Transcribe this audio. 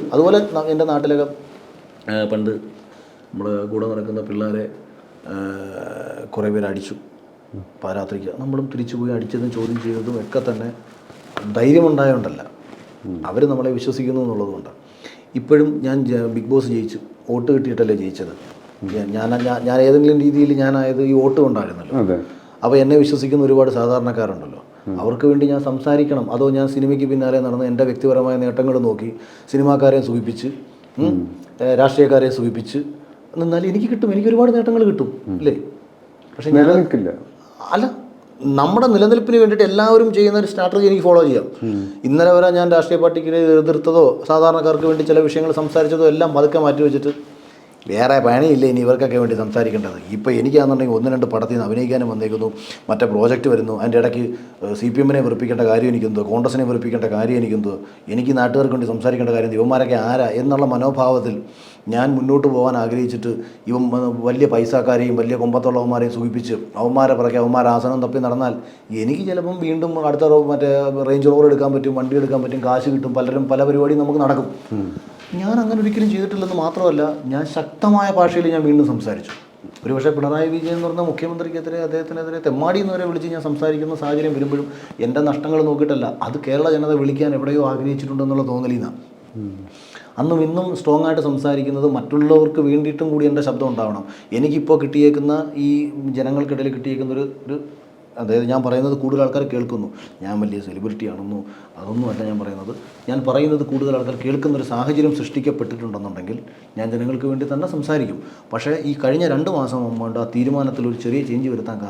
ചെയ്ത് അതുപോലെ എന്റെ നാട്ടിലൊക്കെ പണ്ട് നമ്മൾ കൂടെ നടക്കുന്ന പിള്ളേരെ കുറേ പേര് അടിച്ചു. പാരാത്രിക്ക് നമ്മളും തിരിച്ചു പോയി അടിച്ചതും ചോദ്യം ചെയ്തതും ഒക്കെ തന്നെ ധൈര്യമുണ്ടായതുകൊണ്ടല്ല അവർ നമ്മളെ വിശ്വസിക്കുന്നു എന്നുള്ളതുകൊണ്ട് ഇപ്പോഴും ഞാൻ ബിഗ് ബോസ് ജയിച്ചു. വോട്ട് കിട്ടിയിട്ടല്ലേ ജയിച്ചത്. ഞാൻ ഞാൻ- ഏതെങ്കിലും രീതിയിൽ ഞാനായത് ഈ വോട്ട് കൊണ്ടായിരുന്നല്ലോ. അപ്പോൾ എന്നെ വിശ്വസിക്കുന്ന ഒരുപാട് സാധാരണക്കാരുണ്ടല്ലോ. അവർക്ക് വേണ്ടി ഞാൻ സംസാരിക്കണം. അതോ ഞാൻ സിനിമയ്ക്ക് പിന്നാലെ നടന്ന് എന്റെ വ്യക്തിപരമായ നേട്ടങ്ങൾ നോക്കി സിനിമാക്കാരെ സൂചിപ്പിച്ച് രാഷ്ട്രീയക്കാരെ സൂചിപ്പിച്ച് നിന്നാൽ എനിക്ക് കിട്ടും. എനിക്ക് ഒരുപാട് നേട്ടങ്ങൾ കിട്ടും. ഇല്ലേ? പക്ഷെ നിലനിൽക്കില്ല. അല്ല. നമ്മുടെ നിലനിൽപ്പിന് വേണ്ടിയിട്ട് എല്ലാവരും ചെയ്യുന്ന ഒരു സ്ട്രാറ്റജി എനിക്ക് ഫോളോ ചെയ്യാം. ഇന്നലെ വരെ ഞാൻ രാഷ്ട്രീയ പാർട്ടിക്ക് എതിർത്തതോ സാധാരണക്കാർക്ക് വേണ്ടി ചില വിഷയങ്ങൾ സംസാരിച്ചതോ എല്ലാം പതുക്കെ മാറ്റി വെച്ചിട്ട് വേറെ പണിയില്ല ഇനി ഇവർക്കൊക്കെ വേണ്ടി സംസാരിക്കേണ്ടത്. ഇപ്പോൾ എനിക്കാണെന്നുണ്ടെങ്കിൽ ഒന്ന് രണ്ട് പടത്തിൽ നിന്ന് അഭിനയിക്കാനും വന്നേക്കുന്നു. മറ്റേ പ്രോജക്റ്റ് വരുന്നു. അതിന്റെ ഇടയ്ക്ക് സി പി എമ്മിനെ വെറുപ്പിക്കേണ്ട കാര്യം എനിക്കെന്തോ? കോൺഗ്രസിനെ വെറുപ്പിക്കേണ്ട കാര്യം എനിക്കെന്തോ? എനിക്ക് നാട്ടുകാർക്ക് വേണ്ടി സംസാരിക്കേണ്ട കാര്യം? ഇവന്മാരൊക്കെ ആരാ? എന്നുള്ള മനോഭാവത്തിൽ ഞാൻ മുന്നോട്ട് പോകാൻ ആഗ്രഹിച്ചിട്ട് ഇവൻ വ- വലിയ പൈസക്കാരെയും വലിയ കൊമ്പത്തുള്ളവന്മാരെയും സൂചിപ്പിച്ച് അവന്മാരെ പിറകെ അവന്മാരെ ആസനം തപ്പി നടന്നാൽ എനിക്ക് ചിലപ്പം വീണ്ടും അടുത്ത മറ്റേ റേഞ്ച് റോഡ് എടുക്കാൻ പറ്റും വണ്ടി എടുക്കാൻ പറ്റും കാശ് കിട്ടും പലരും പല പരിപാടിയും നമുക്ക് നടക്കും. ഞാൻ അങ്ങനെ ഒരിക്കലും ചെയ്തിട്ടില്ലെന്ന് മാത്രമല്ല ഞാൻ ശക്തമായ ഭാഷയിൽ ഞാൻ വീണ്ടും സംസാരിച്ചു. ഒരു ഒരുപക്ഷെ പിണറായി വിജയൻ എന്ന് പറഞ്ഞ മുഖ്യമന്ത്രിക്കെതിരെ അദ്ദേഹത്തിനെതിരെ തെമ്മാടി എന്ന് വരെ വിളിച്ച് ഞാൻ സംസാരിക്കുന്ന സാഹചര്യം വരുമ്പോഴും എന്റെ നഷ്ടങ്ങൾ നോക്കിയിട്ടല്ല അത് കേരള ജനത വിളിക്കാൻ എവിടെയോ ആഗ്രഹിച്ചിട്ടുണ്ടെന്നുള്ള തോന്നലിൽ അന്നും ഇന്നും സ്ട്രോങ് ആയിട്ട് സംസാരിക്കുന്നത് മറ്റുള്ളവർക്ക് വേണ്ടിയിട്ടും കൂടി എന്റെ ശബ്ദം ഉണ്ടാവണം. എനിക്കിപ്പോൾ കിട്ടിയേക്കുന്ന ഈ ജനങ്ങൾക്കിടയിൽ കിട്ടിയേക്കുന്ന ഒരു ഒരു അതായത് ഞാൻ പറയുന്നത് കൂടുതൽ ആൾക്കാർ കേൾക്കുന്നു. ഞാൻ വലിയ സെലിബ്രിറ്റി ആണെന്നോ അതൊന്നുമല്ല ഞാൻ പറയുന്നത്. ഞാൻ പറയുന്നത് കൂടുതൽ ആൾക്കാർ കേൾക്കുന്ന ഒരു സാഹചര്യം സൃഷ്ടിക്കപ്പെട്ടിട്ടുണ്ടെന്നുണ്ടെങ്കിൽ ഞാൻ ജനങ്ങൾക്ക് വേണ്ടി തന്നെ സംസാരിക്കും. പക്ഷേ ഈ കഴിഞ്ഞ രണ്ട് മാസം മുമ്പ് ആ തീരുമാനത്തിൽ ഒരു ചെറിയ ചേഞ്ച് വരുത്താൻ